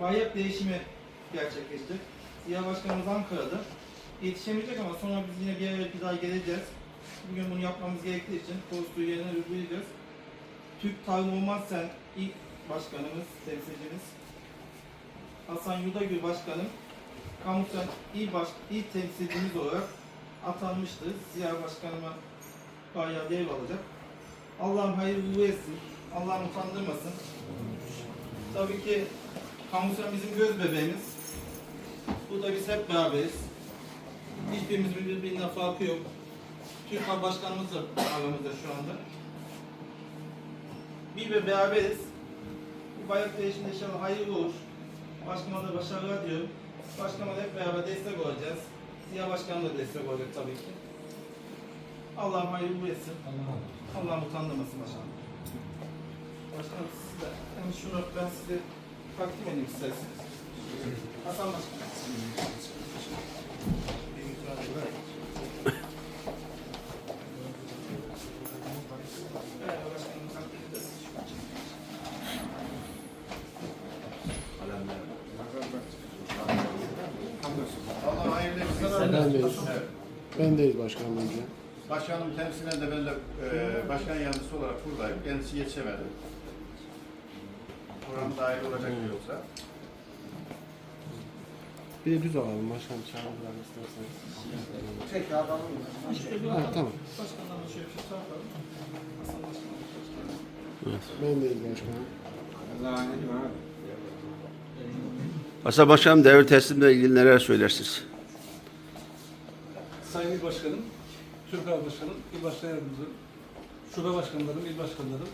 vahiyet değişimi gerçekleşecek. Ziya Başkanımız Ankara'da. Yetişemeyecek ama sonra biz yine bir araya bir daha geleceğiz. Bugün bunu yapmamız gerektiği için postu yerine uygulayacağız. Türk Tarım Orman Sen ilk başkanımız, temsilcimiz Hasan Yudagül Başkanım Kamusen il, baş, il temsilcimiz olarak atanmıştır. Ziya Başkanıma bayağı dev alacak. Allah'ım hayırlı uğurlu etsin. Allah'ım utandırmasın. Tabii ki Kamusen bizim göz bebeğimiz. Burada biz hep beraberiz. Hiçbirimizin birbirinden farkı yok. Türk Halk Başkanımız da aramızda şu anda. Bir ve beraberiz. Bu bayrak değişiminde inşallah hayırlı olur. Başkanıma da başarılar diliyorum. Başkanıma da hep beraber destek olacağız. Ziya Başkanım da destek olacak tabii ki. Allah'ım hayırlı etsin. Allah'ım utandırmasın başkanım. Başkanım siz de hem şunu ben size takdim edeyim isterseniz. Hasan ederiz. Allah hayırlı. Ben deyiz. Evet. Ben deyiz başkanım önce. Başkanım temsilen de ben de e, başkan yardımcısı olarak buradayım. Kendisi yetişemedi. Program dahil olacak yoksa. Bir de düz alalım başkanım çağırdılar isterseniz. Tekrar alalım. Ha, tamam. Başkanlarla şöyle bir şey soralım. Hasan Başkanım. geldin. Ben deyiz başkanım. Hasan Başkanım devir teslimle ilgili neler söylersiniz? Sayın İl Başkanım, Türk Hava Başkanım, İl Başkan Yardımcım, Şube Başkanlarım, İl Başkanlarım,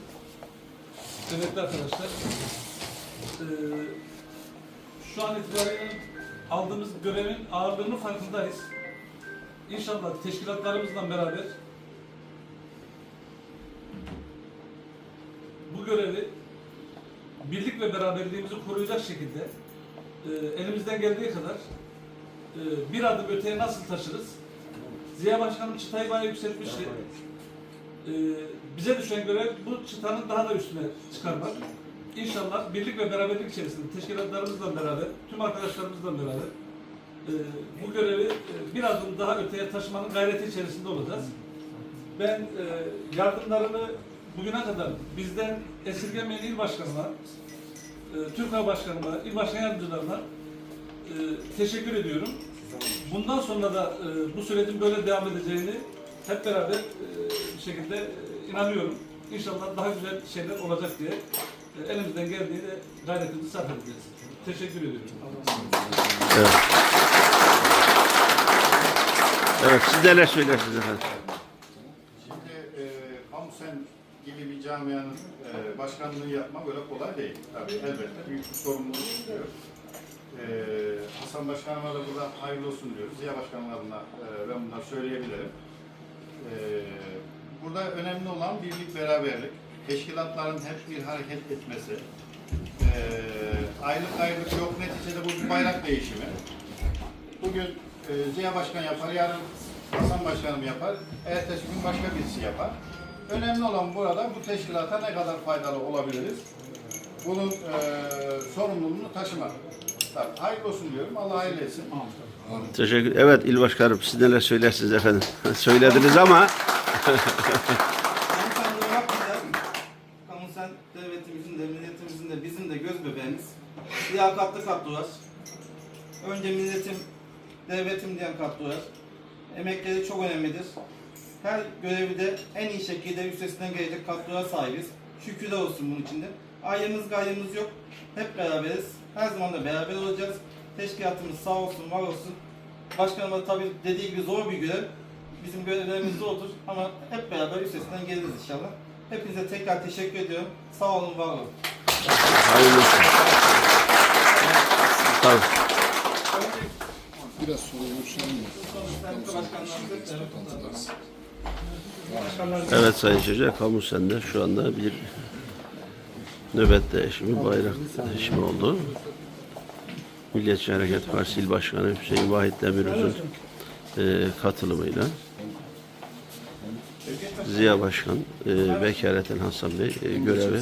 kıymetli arkadaşlar, eee, şu an itibariyle aldığımız görevin ağırlığının farkındayız. İnşallah teşkilatlarımızla beraber bu görevi birlik ve beraberliğimizi koruyacak şekilde eee, elimizden geldiği kadar eee, bir adım öteye nasıl taşırız? Ziya Başkanım çıtayı bayağı yükseltmişti. Ee, bize düşen görev bu çıtanın daha da üstüne çıkarmak. İnşallah birlik ve beraberlik içerisinde teşkilatlarımızla beraber, tüm arkadaşlarımızla beraber e, bu görevi e, bir adım daha öteye taşımanın gayreti içerisinde olacağız. Ben e, yardımlarını bugüne kadar bizden esirgemeyen il başkanına, e, Türk Hava Başkanıma, il başkan yardımcılarına e, teşekkür ediyorum. Bundan sonra da e, bu sürecin böyle devam edeceğini hep beraber e, bir şekilde e, inanıyorum. İnşallah daha güzel şeyler olacak diye elimizden geldiğiyle gayretimizi sarf edeceğiz. Teşekkür ediyorum. Evet. Evet, siz neler söylersiniz efendim? Şimdi e, Kamusen gibi bir camianın e, başkanlığı yapmak öyle kolay değil. Tabii elbette büyük bir sorumluluk istiyor. E, Hasan Başkanıma da buradan hayırlı olsun diyoruz. Ziya Başkanım adına e, ben bunları söyleyebilirim. E, burada önemli olan birlik, beraberlik. Teşkilatların hep bir hareket etmesi. E, aylık aylık yok. Neticede bu bir bayrak değişimi. Bugün e, Ziya Başkan yapar, yarın Hasan Başkanım yapar, ertesi gün başka birisi yapar. Önemli olan burada bu teşkilata ne kadar faydalı olabiliriz? Bunun e, sorumluluğunu taşımak. Tabii, hayırlı olsun diyorum. Allah hayırlı etsin. Teşekkür. Evet, İl Başkanım siz neler söylersiniz efendim? Söylediniz ama Kamusenliği yapmayacağız. Kamusen devletimizin de, milletimizin de, bizim de bebeğimiz. Liyakatlı kadrolar. Önce milletim, devletim diyen kadrolar. Emekleri çok önemlidir. Her görevi de en iyi şekilde üstesinden gelecek kadroya sahibiz. Şükürler olsun bunun içinde. Ayrımız gayrımız yok. Hep beraberiz. Her zaman da beraber olacağız. Teşkilatımız sağ olsun, var olsun. Başkanım da tabii dediği gibi zor bir görev. Bizim görevlerimiz zordur ama hep beraber üstesinden geliriz inşallah. Hepinize tekrar teşekkür ediyorum. Sağ olun, var olun. Hayırlı olsun. Tabii. Biraz? Evet Sayın Çocuğa, kamu sende şu anda bir nöbet değişimi, bayrak değişimi oldu. Milliyetçi Hareket Partisi İl Başkanı Hüseyin Vahit Demiröz'ün e, katılımıyla. Ziya Başkan, e, vekaleten Hasan Bey e, görevi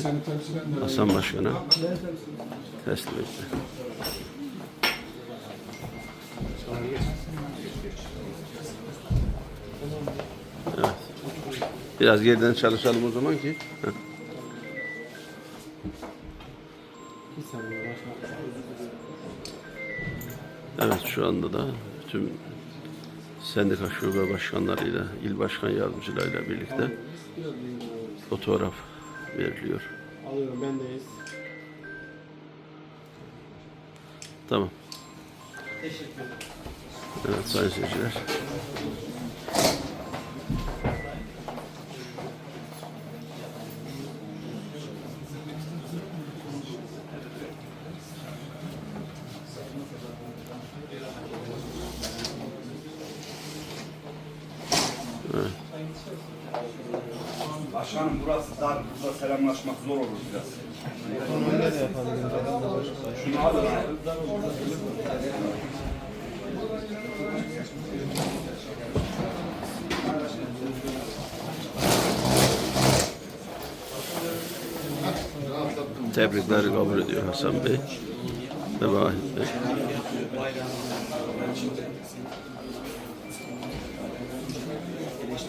Hasan Başkan'a teslim etti. Evet. Biraz geriden çalışalım o zaman ki. Evet şu anda da tüm sendika şube başkanlarıyla, il başkan yardımcılarıyla birlikte fotoğraf veriliyor. Alıyorum bendeyiz. Tamam. Teşekkür ederim. Evet sayın seyirciler. Başkanım burası dar, burada selamlaşmak zor olur biraz. Şunu alın abi. Tebrikler kabul ediyor Hasan Bey ve Vahit Bey.